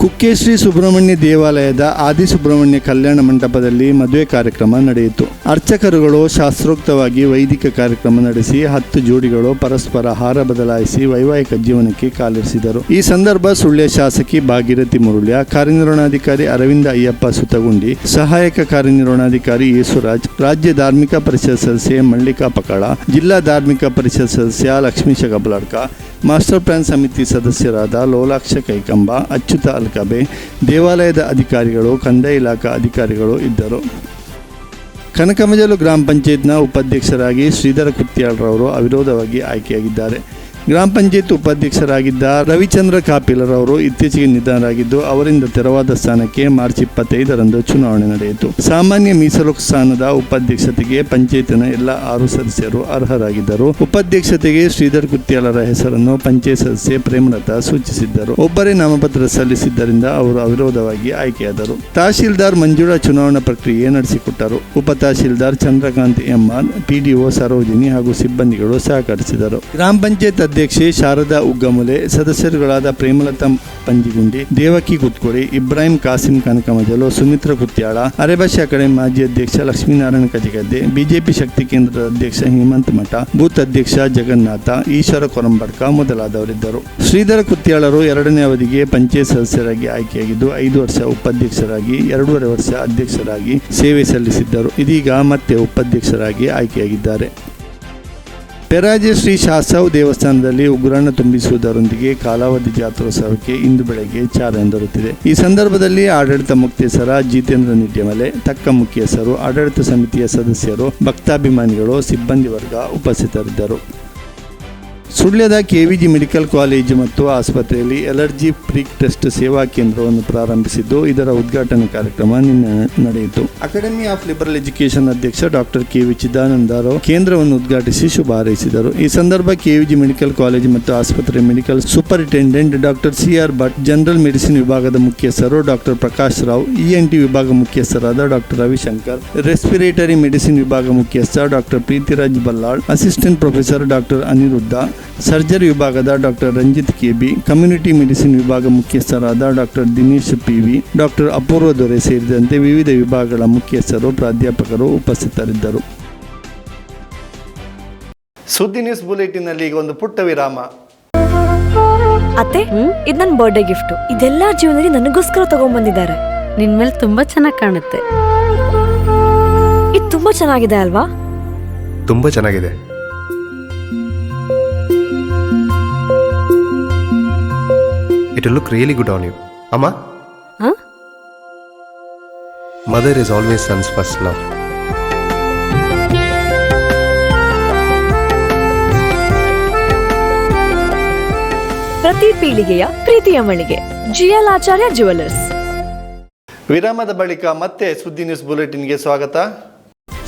ಕುಕ್ಕೆಶ್ರೀ ಸುಬ್ರಹ್ಮಣ್ಯ ದೇವಾಲಯದ ಆದಿ ಸುಬ್ರಹ್ಮಣ್ಯ ಕಲ್ಯಾಣ ಮಂಟಪದಲ್ಲಿ ಮದುವೆ ಕಾರ್ಯಕ್ರಮ ನಡೆಯಿತು. ಅರ್ಚಕರುಗಳು ಶಾಸ್ತ್ರೋಕ್ತವಾಗಿ ವೈದಿಕ ಕಾರ್ಯಕ್ರಮ ನಡೆಸಿ ಹತ್ತು ಜೋಡಿಗಳು ಪರಸ್ಪರ ಹಾರ ಬದಲಾಯಿಸಿ ವೈವಾಹಿಕ ಜೀವನಕ್ಕೆ ಕಾಲಿರಿಸಿದರು. ಈ ಸಂದರ್ಭ ಸುಳ್ಯ ಶಾಸಕಿ ಭಾಗೀರಥಿ ಮುರುಳ್ಯ, ಕಾರ್ಯನಿರ್ವಹಣಾಧಿಕಾರಿ ಅರವಿಂದ ಅಯ್ಯಪ್ಪ ಸುತಗುಂಡಿ ಸಹಾಯಕ ಕಾರ್ಯನಿರ್ವಹಣಾಧಿಕಾರಿ ಯೇಸುರಾಜ್, ರಾಜ್ಯ ಧಾರ್ಮಿಕ ಪರಿಷತ್ ಸದಸ್ಯೆ ಮಲ್ಲಿಕಾ ಪಕಳ ಜಿಲ್ಲಾ ಧಾರ್ಮಿಕ ಪರಿಷತ್ ಸದಸ್ಯ ಲಕ್ಷ್ಮೀಶ ಗಬಲಡ್ಕ ಮಾಸ್ಟರ್ ಪ್ಲಾನ್ ಸಮಿತಿ ಸದಸ್ಯರಾದ ಲೋಲಾಕ್ಷ ಕೈಕಂಬ, ಅಚ್ಯುತ ಅಲ್ಕಬೆ, ದೇವಾಲಯದ ಅಧಿಕಾರಿಗಳು, ಕಂದಾಯ ಇಲಾಖಾ ಅಧಿಕಾರಿಗಳು ಇದ್ದರು. ಕನಕಮಜಲು ಗ್ರಾಮ ಪಂಚಾಯತ್ನ ಉಪಾಧ್ಯಕ್ಷರಾಗಿ ಶ್ರೀಧರ ಕುತ್ತಿಯಾಳ್ರವರು ಅವಿರೋಧವಾಗಿ ಆಯ್ಕೆಯಾಗಿದ್ದಾರೆ. ಗ್ರಾಮ ಪಂಚಾಯತ್ ಉಪಾಧ್ಯಕ್ಷರಾಗಿದ್ದ ರವಿಚಂದ್ರ ಕಾಪಿಲರವರು ಇತ್ತೀಚೆಗೆ ನಿಧನರಾಗಿದ್ದು ಅವರಿಂದ ತೆರವಾದ ಸ್ಥಾನಕ್ಕೆ ಮಾರ್ಚ್ ಇಪ್ಪತ್ತೈದರಂದು ಚುನಾವಣೆ ನಡೆಯಿತು. ಸಾಮಾನ್ಯ ಮೀಸಲು ಸ್ಥಾನದ ಉಪಾಧ್ಯಕ್ಷತೆಗೆ ಪಂಚಾಯತ್ನ ಎಲ್ಲ ಆರು ಸದಸ್ಯರು ಅರ್ಹರಾಗಿದ್ದರು. ಉಪಾಧ್ಯಕ್ಷತೆಗೆ ಶ್ರೀಧರ್ ಕುತ್ಯಾಲರ ಹೆಸರನ್ನು ಪಂಚಾಯತ್ ಸದಸ್ಯೆ ಪ್ರೇಮಲತಾ ಸೂಚಿಸಿದ್ದರು. ಒಬ್ಬರೇ ನಾಮಪತ್ರ ಸಲ್ಲಿಸಿದ್ದರಿಂದ ಅವರು ಅವಿರೋಧವಾಗಿ ಆಯ್ಕೆಯಾದರು. ತಹಶೀಲ್ದಾರ್ ಮಂಜುಳಾ ಚುನಾವಣಾ ಪ್ರಕ್ರಿಯೆ ನಡೆಸಿಕೊಟ್ಟರು. ಉಪ tahsildar Chandrakant M R PDO Sarojini ಹಾಗೂ ಸಿಬ್ಬಂದಿಗಳು ಸಹಕರಿಸಿದರು. ಗ್ರಾಮ ಪಂಚಾಯತ್ ಅಧ್ಯಕ್ಷೆ ಶಾರದಾ ಉಗ್ಗಮುಲೆ, ಸದಸ್ಯರುಗಳಾದ ಪ್ರೇಮಲತಾ ಪಂಜಿಗುಂಡಿ, ದೇವಕಿ ಕುತ್ಕೋಳಿ ಇಬ್ರಾಹಿಂ ಕಾಸಿಂ ಕನಕಮಜಲು, ಸುಮಿತ್ರ ಕುತ್ಯಾಳ ಅರೆಭಾಷೆ ಅಕಾಡೆಮಿ ಮಾಜಿ ಅಧ್ಯಕ್ಷ ಲಕ್ಷ್ಮೀನಾರಾಯಣ ಕಜಿಗದ್ದೆ ಬಿಜೆಪಿ ಶಕ್ತಿ ಕೇಂದ್ರದ ಅಧ್ಯಕ್ಷ ಹೇಮಂತ್ ಮಠ, ಬೂತ್ ಅಧ್ಯಕ್ಷ ಜಗನ್ನಾಥ, ಈಶ್ವರ ಕೊರಂಬಡ್ಕ ಮೊದಲಾದವರಿದ್ದರು. ಶ್ರೀಧರ ಕುತ್ಯಾಳರು ಎರಡನೇ ಅವಧಿಗೆ ಪಂಚಾಯತ್ ಸದಸ್ಯರಾಗಿ ಆಯ್ಕೆಯಾಗಿದ್ದು, ಐದು ವರ್ಷ ಉಪಾಧ್ಯಕ್ಷರಾಗಿ, ಎರಡೂವರೆ ವರ್ಷ ಅಧ್ಯಕ್ಷರಾಗಿ ಸೇವೆ ಸಲ್ಲಿಸಿದ್ದರು. ಇದೀಗ ಮತ್ತೆ ಉಪಾಧ್ಯಕ್ಷರಾಗಿ ಆಯ್ಕೆಯಾಗಿದ್ದಾರೆ. ಪೆರಾಜೆ ಶ್ರೀ ಶಾಸವ್ ದೇವಸ್ಥಾನದಲ್ಲಿ ಉಗ್ರಾಣ ತುಂಬಿಸುವುದರೊಂದಿಗೆ ಕಾಲಾವಧಿ ಜಾತ್ರೋತ್ಸವಕ್ಕೆ ಇಂದು ಬೆಳಗ್ಗೆ ಚಾಲನೆ ದೊರೆತಿದೆ. ಈ ಸಂದರ್ಭದಲ್ಲಿ ಆಡಳಿತ ಮುಖ್ಯಸ್ಥರ ಜಿತೇಂದ್ರ ನಿಡ್ಯಮಲೆ ತಕ್ಕ ಮುಖ್ಯಸ್ಥರು ಆಡಳಿತ ಸಮಿತಿಯ ಸದಸ್ಯರು, ಭಕ್ತಾಭಿಮಾನಿಗಳು, ಸಿಬ್ಬಂದಿ ವರ್ಗ ಉಪಸ್ಥಿತರಿದ್ದರು. ಸುಳ್ಯದ K V G medical college ಮತ್ತು ಆಸ್ಪತ್ರೆಯಲ್ಲಿ ಎಲರ್ಜಿ ಪ್ರೀಕ್ ಟೆಸ್ಟ್ ಸೇವಾ ಕೇಂದ್ರವನ್ನು ಪ್ರಾರಂಭಿಸಿದ್ದು, ಇದರ ಉದ್ಘಾಟನಾ ಕಾರ್ಯಕ್ರಮ ನಿನ್ನೆ ನಡೆಯಿತು. ಅಕಾಡೆಮಿ ಆಫ್ ಲಿಬರಲ್ ಎಜುಕೇಶನ್ ಅಧ್ಯಕ್ಷ ಡಾಕ್ಟರ್ ಕೆ ವಿ ಚಿದಾನಂದರಾವ್ ಕೇಂದ್ರವನ್ನು ಉದ್ಘಾಟಿಸಿ ಶುಭ ಹಾರೈಸಿದರು ಈ ಸಂದರ್ಭ ಕೆವಿಜಿ ಮೆಡಿಕಲ್ ಕಾಲೇಜು ಮತ್ತು ಆಸ್ಪತ್ರೆ medical superintendent doctor C R Bhat, general medicine ವಿಭಾಗದ ಮುಖ್ಯಸ್ಥರು ಡಾಕ್ಟರ್ ಪ್ರಕಾಶ್ ರಾವ್ ಇಎನ್ಟಿ ವಿಭಾಗ ಮುಖ್ಯಸ್ಥರಾದ ಡಾಕ್ಟರ್ ರವಿಶಂಕರ್, ರೆಸ್ಪಿರೇಟರಿ ಮೆಡಿಸಿನ್ ವಿಭಾಗ ಮುಖ್ಯಸ್ಥ doctor Preethiraj Ballal, assistant professor doctor Aniruddha surgery ವಿಭಾಗದ doctor Ranjith K B community medicine ವಿಭಾಗ ಮುಖ್ಯಸ್ಥರಾದ doctor Dinesh P V doctor Apoorva Dore ಸೇರಿದಂತೆ ವಿವಿಧ ವಿಭಾಗಗಳ ಮುಖ್ಯಸ್ಥರು ಪ್ರಾಧ್ಯಾಪಕರು ಉಪಸ್ಥಿತರಿದ್ದರು. ಸುದ್ದಿ ನ್ಯೂಸ್ ಬುಲೆಟಿನಲ್ಲಿ ಈಗ ಒಂದು ಪುಟ್ಟ ವಿರಾಮ. ಅತ್ತೆ ಇದು ನನ್ನ ಬರ್ಡೇ ಗಿಫ್ಟ್ ಇದೆಲ್ಲ ಜೀವನದಲ್ಲಿ ನನಗೋಸ್ಕರ ತಗೊಂಡ್ಬಂದಿದ್ದಾರೆ ನಿನ್ ಮೇಲೆ ತುಂಬಾ ಚೆನ್ನಾಗಿ ಕಾಣುತ್ತೆ. ಇದು ತುಂಬಾ ಚೆನ್ನಾಗಿದೆ ಅಲ್ವಾ? ತುಂಬಾ ಚೆನ್ನಾಗಿದೆ. It look really good on you ಅಮ್ಮ ಹ? Mother is always sons first love ಪ್ರತಿ ಪೀಳಿಗೆಯ ಪ್ರೀತಿಯ ಮಳಿಗೆ. ಜಿಎಲ್ ಆಚಾರ್ಯ ಜುವೆಲ್ಲರ್ಸ್ ವಿರಾಮದ ಬಳಿಕ ಮತ್ತೆ ಸುದ್ದಿ ನ್ಯೂಸ್ ಬುಲೆಟಿನ್ಗೆ ಸ್ವಾಗತ.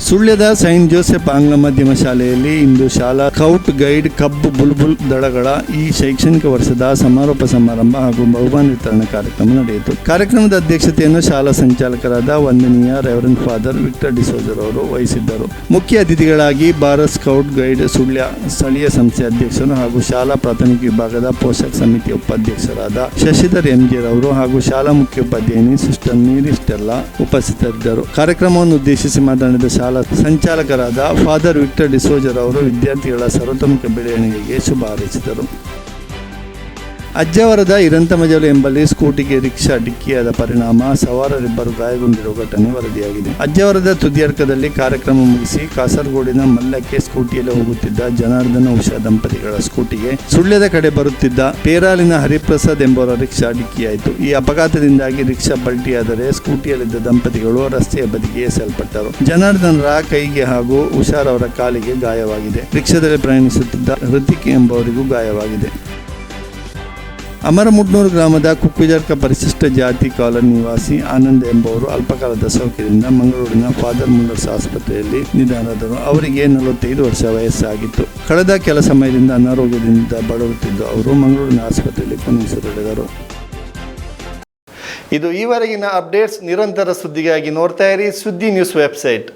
ಸುಳ್ಯದ ಸೈಂಟ್ ಜೋಸೆಫ್ ಆಂಗ್ಲ ಮಾಧ್ಯಮ ಶಾಲೆಯಲ್ಲಿ ಇಂದು ಶಾಲಾ ಕೌಟ್ ಗೈಡ್ ಕಬ್ಬು ಬುಲ್ಬುಲ್ ದಳಗಳ ಈ ಶೈಕ್ಷಣಿಕ ವರ್ಷದ ಸಮಾರೋಪ ಸಮಾರಂಭ ಹಾಗೂ ಬಹುಮಾನ ವಿತರಣಾ ಕಾರ್ಯಕ್ರಮ ನಡೆಯಿತು. ಕಾರ್ಯಕ್ರಮದ ಅಧ್ಯಕ್ಷತೆಯನ್ನು ಶಾಲಾ ಸಂಚಾಲಕರಾದ ವಂದನೀಯ ರೆವರೆನ್ ಫಾದರ್ ವಿಕ್ಟರ್ ಡಿಸೋಜರ್ ಅವರು ವಹಿಸಿದ್ದರು. ಮುಖ್ಯ ಅತಿಥಿಗಳಾಗಿ ಭಾರತ್ ಸ್ಕೌಟ್ ಗೈಡ್ ಸುಳ್ಯ ಸ್ಥಳೀಯ ಸಂಸ್ಥೆ ಅಧ್ಯಕ್ಷರು ಹಾಗೂ ಶಾಲಾ ಪ್ರಾಥಮಿಕ ವಿಭಾಗದ ಪೋಷಕ ಸಮಿತಿ ಉಪಾಧ್ಯಕ್ಷರಾದ ಶಶಿಧರ್ ರವರು ಹಾಗೂ ಶಾಲಾ ಮುಖ್ಯೋಪಾಧ್ಯಾಯಿನಿ ಸಿಸ್ಟರ್ ನೀರಿಸ್ಟೆಲ್ಲ ಉಪಸ್ಥಿತರಿದ್ದರು. ಕಾರ್ಯಕ್ರಮವನ್ನು ಉದ್ದೇಶಿಸಿ ಮಾತನಾಡಿದ ಶಾಲಾ ಸಂಚಾಲಕರಾದ ಫಾದರ್ ವಿಕ್ಟರ್ ಡಿಸೋಜರ್ ಅವರು ವಿದ್ಯಾರ್ಥಿಗಳ ಸರ್ವತೋಮುಖ ಬೆಳವಣಿಗೆಗೆ ಶುಭ ಹಾರೈಸಿದರು. ಅಜ್ಜವರದ ಇರಂತಮಜಲು ಎಂಬಲ್ಲಿ ಸ್ಕೂಟಿಗೆ ರಿಕ್ಷಾ ಡಿಕ್ಕಿಯಾದ ಪರಿಣಾಮ ಸವಾರರಿಬ್ಬರು ಗಾಯಗೊಂಡಿರುವ ಘಟನೆ ವರದಿಯಾಗಿದೆ. ಅಜ್ಜವರದ ತುದಿಯರ್ಕದಲ್ಲಿ ಕಾರ್ಯಕ್ರಮ ಮುಗಿಸಿ ಕಾಸರಗೋಡಿನ ಮಲ್ಲಕ್ಕೆ ಸ್ಕೂಟಿಯಲ್ಲಿ ಹೋಗುತ್ತಿದ್ದ ಜನಾರ್ದನ ಉಷಾ ದಂಪತಿಗಳ ಸ್ಕೂಟಿಗೆ ಸುಳ್ಯದ ಕಡೆ ಬರುತ್ತಿದ್ದ ಪೇರಾಲಿನ ಹರಿಪ್ರಸಾದ್ ಎಂಬುವರ ರಿಕ್ಷಾ ಡಿಕ್ಕಿಯಾಯಿತು. ಈ ಅಪಘಾತದಿಂದಾಗಿ ರಿಕ್ಷಾ ಪಲ್ಟಿಯಾದರೆ ಸ್ಕೂಟಿಯಲ್ಲಿದ್ದ ದಂಪತಿಗಳು ರಸ್ತೆಯ ಬದಿಗೆ ಎಸೆಯಲ್ಪಟ್ಟರು. ಜನಾರ್ದನರ ಕೈಗೆ ಹಾಗೂ ಉಷಾರವರ ಕಾಲಿಗೆ ಗಾಯವಾಗಿದೆ. ರಿಕ್ಷಾದಲ್ಲಿ ಪ್ರಯಾಣಿಸುತ್ತಿದ್ದ ಹೃತಿಕ್ ಎಂಬವರಿಗೂ ಗಾಯವಾಗಿದೆ. ಅಮರಮುಡ್ನೂರು ಗ್ರಾಮದ ಕುಕ್ಕುಜರ್ಕ ಪರಿಶಿಷ್ಟ ಜಾತಿ ಕಾಲೋನಿ ನಿವಾಸಿ ಆನಂದ್ ಎಂಬುವರು ಅಲ್ಪಕಾಲದ ಸೌಖ್ಯದಿಂದ ಮಂಗಳೂರಿನ ಫಾದರ್ ಮುಲ್ಲರ್ಸ್ ಆಸ್ಪತ್ರೆಯಲ್ಲಿ ನಿಧನರಾದರು. ಅವರಿಗೆ ನಲವತ್ತೈದು ವರ್ಷ ವಯಸ್ಸಾಗಿತ್ತು. ಕಳೆದ ಕೆಲ ಸಮಯದಿಂದ ಅನಾರೋಗ್ಯದಿಂದ ಬಳಲುತ್ತಿದ್ದು ಅವರು ಮಂಗಳೂರಿನ ಆಸ್ಪತ್ರೆಯಲ್ಲಿ ಕೊನೆಯುಸಿರೆಳೆದರು ಇದು ಈವರೆಗಿನ ಅಪ್ಡೇಟ್ಸ್. ನಿರಂತರ ಸುದ್ದಿಗಾಗಿ ನೋಡ್ತಾ ಇರಿ ಸುದ್ದಿ ನ್ಯೂಸ್ ವೆಬ್ಸೈಟ್.